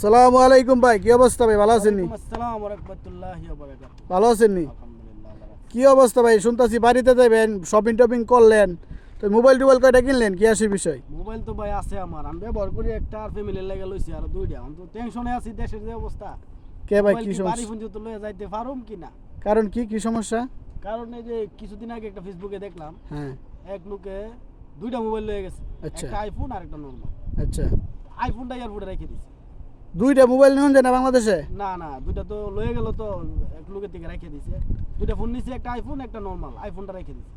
সালামু আলাইকুম ভাই কি অবস্থা ভাই? ভালো আছেন নি? ভালো আছেন নি। কি অবস্থা ভাই? শুনতাছি বাড়িতে যাবেন শপিং টপিং করলেন তো মোবাইল টোবাইল কয়টা কিনলেন? কি আসে বিষয়? মোবাইল তো ভাই আছে আমার। আমি ব্যবহার করি একটা আর ফ্যামিলির লাগে লইছি আর দুইটা। আমি তো টেনশনে আছি দেশের যে অবস্থা। কে ভাই কি কি বাড়ি পর্যন্ত লয়ে যাইতে পারুম কি না? কারণ কি কি সমস্যা? কারণ এই যে কিছুদিন আগে একটা ফেসবুকে দেখলাম হ্যাঁ। এক লোকে দুইটা মোবাইল লয়ে গেছে। আচ্ছা। একটা আইফোন আর একটা নর্মাল আচ্ছা। আইফোনটা এয়ারপোর্টে রেখে দিছে। দুইটা মোবাইল নিউন যায় না বাংলাদেশে? না না দুইটা তো লয়ে গেল তো এক লোকের দিকে রেখে দিছে। দুইটা ফোন নিছে একটা আইফোন একটা নর্মাল আইফোনটা রেখে দিছে।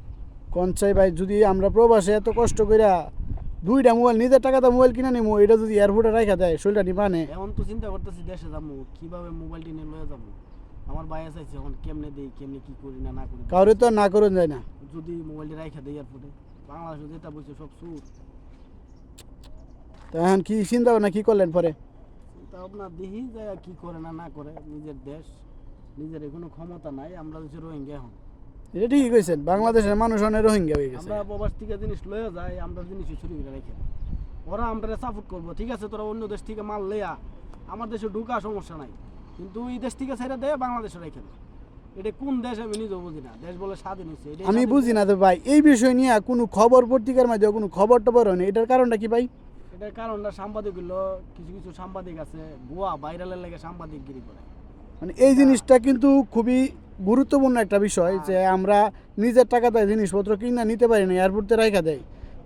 কোন চাই ভাই যদি আমরা প্রবাসে এত কষ্ট কইরা দুইটা মোবাইল নিজের টাকাতে মোবাইল কিনে নিমু এটা যদি এয়ারপোর্টে রাখা দেয় শরীরটা নিবানে এখন তো চিন্তা করতেছি দেশে যাব কীভাবে মোবাইলটি নিয়ে লয়ে যাব? আমার বাইরে চাইছে এখন কেমনে দেই কেমনে কি করি না না করি কাউরে তো না করুন যায় না। যদি মোবাইলটি রাইখা দেই এয়ারপোর্টে বাংলাদেশে যেটা বলছে সব সুর তো এখন কি চিন্তা ভাবনা কি করলেন পরে? চিন্তা ভাবনা দেখি যে কি করে না না করে। নিজের দেশ নিজের কোনো ক্ষমতা নাই আমরা হচ্ছে রোহিঙ্গা এখন। এটা ঠিকই কইছেন বাংলাদেশের মানুষ অনেক রোহিঙ্গা হয়ে গেছে। আমরা প্রবাস থেকে জিনিস লয়ে যাই আমরা জিনিস চুরি করে রেখে। ওরা আমরা সাপোর্ট করব ঠিক আছে? তোরা অন্য দেশ থেকে মাল লেয়া আমার দেশে ঢুকা সমস্যা নাই। কিন্তু এই দেশ থেকে ছেড়ে দেয় বাংলাদেশে রেখে দেয়। এটা কোন দেশ আমি নিজেও বুঝি না। দেশ বলে স্বাধীন হচ্ছে আমি বুঝি না তো ভাই এই বিষয় নিয়ে কোনো খবর পত্রিকার মাঝে কোনো খবর টবর হয় না। এটার কারণটা কি ভাই? এটার কারণটা সাংবাদিক হলো কিছু কিছু সাংবাদিক আছে ভুয়া ভাইরালের লেগে সাংবাদিকগিরি করে। মানে এই জিনিসটা কিন্তু খুবই গুরুত্বপূর্ণ একটা বিষয় যে আমরা নিজের টাকা দেয় জিনিসপত্র কিনা নিতে পারি না এয়ারপোর্টে রাখা দেয়।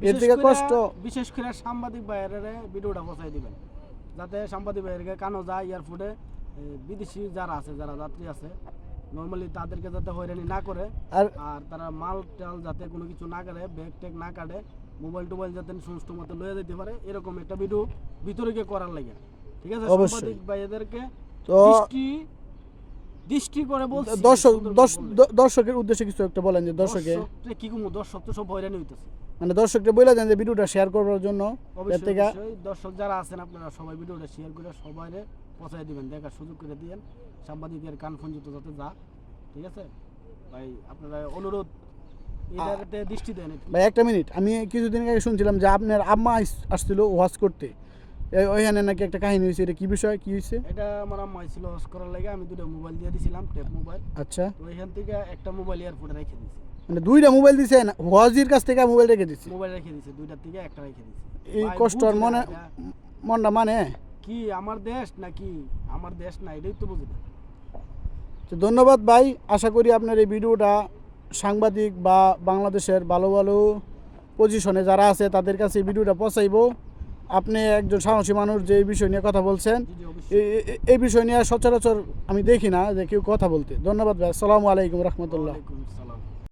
এর থেকে কষ্ট। বিশেষ করে সাংবাদিক ভাইয়ের ভিডিওটা বসাই দিবেন যাতে সাংবাদিক ভাইয়েরকে কানো যায় এয়ারপোর্টে বিদেশি যারা আছে যারা যাত্রী আছে নর্মালি তাদেরকে যাতে হয়রানি না করে আর তারা মাল টাল যাতে কোনো কিছু না করে ব্যাগ ট্যাগ না কাটে মোবাইল টোবাইল যাতে সুস্থ মতো লয়ে যেতে পারে এরকম একটা ভিডিও ভিতরে গিয়ে করার লাগে। ঠিক আছে? অবশ্যই। সাংবাদিক ভাইয়েদেরকে তো দৃষ্টি দৃষ্টি করে বলছি। দর্শক দর্শকের উদ্দেশ্যে কিছু একটা বলেন যে দর্শকে। কি কমু? দর্শক তো সব হয়রানি হইতেছে। মানে দর্শককে বলে দেন যে ভিডিওটা শেয়ার করার জন্য। দর্শক যারা আছেন আপনারা সবাই ভিডিওটা শেয়ার করে সবাই পৌঁছায় দিবেন দেখার সুযোগ করে দিয়েন। সাংবাদিকের কান ফঞ্জিত যাতে যা। ঠিক আছে? ভাই আপনারা অনুরোধ দৃষ্টি দেন ভাই একটা মিনিট। আমি কিছুদিন আগে শুনছিলাম যে আপনার আম্মা আসছিল ওয়াজ করতে। ওইখানে নাকি একটা কাহিনী হয়েছে এটা কি বিষয়? কি হয়েছে এটা আমার আম্মা ছিল হস করার লাগে আমি দুটো মোবাইল দিয়ে দিছিলাম টেপ মোবাইল। আচ্ছা। তো এখান থেকে একটা মোবাইল এয়ারপোর্টে রেখে দিছি। মানে দুইটা মোবাইল দিছেন ওয়াজির কাছ থেকে মোবাইল রেখে দিছি? মোবাইল রেখে দিছি দুইটার থেকে একটা রেখে দিছি। এই কষ্ট আর মনে। মনটা মানে? কি আমার দেশ নাকি? আমার দেশ না এটাই তো বুঝি না। তো ধন্যবাদ ভাই আশা করি আপনার এই ভিডিওটা সাংবাদিক বা বাংলাদেশের ভালো ভালো পজিশনে যারা আছে তাদের কাছে ভিডিওটা পৌঁছাইবো। আপনি একজন সাহসী মানুষ যে এই বিষয় নিয়ে কথা বলছেন। এই- বিষয় নিয়ে সচরাচর আমি দেখি না যে কেউ কথা বলতে। ধন্যবাদ ভাই। আসসালামু আলাইকুম রহমতুল্লাহ।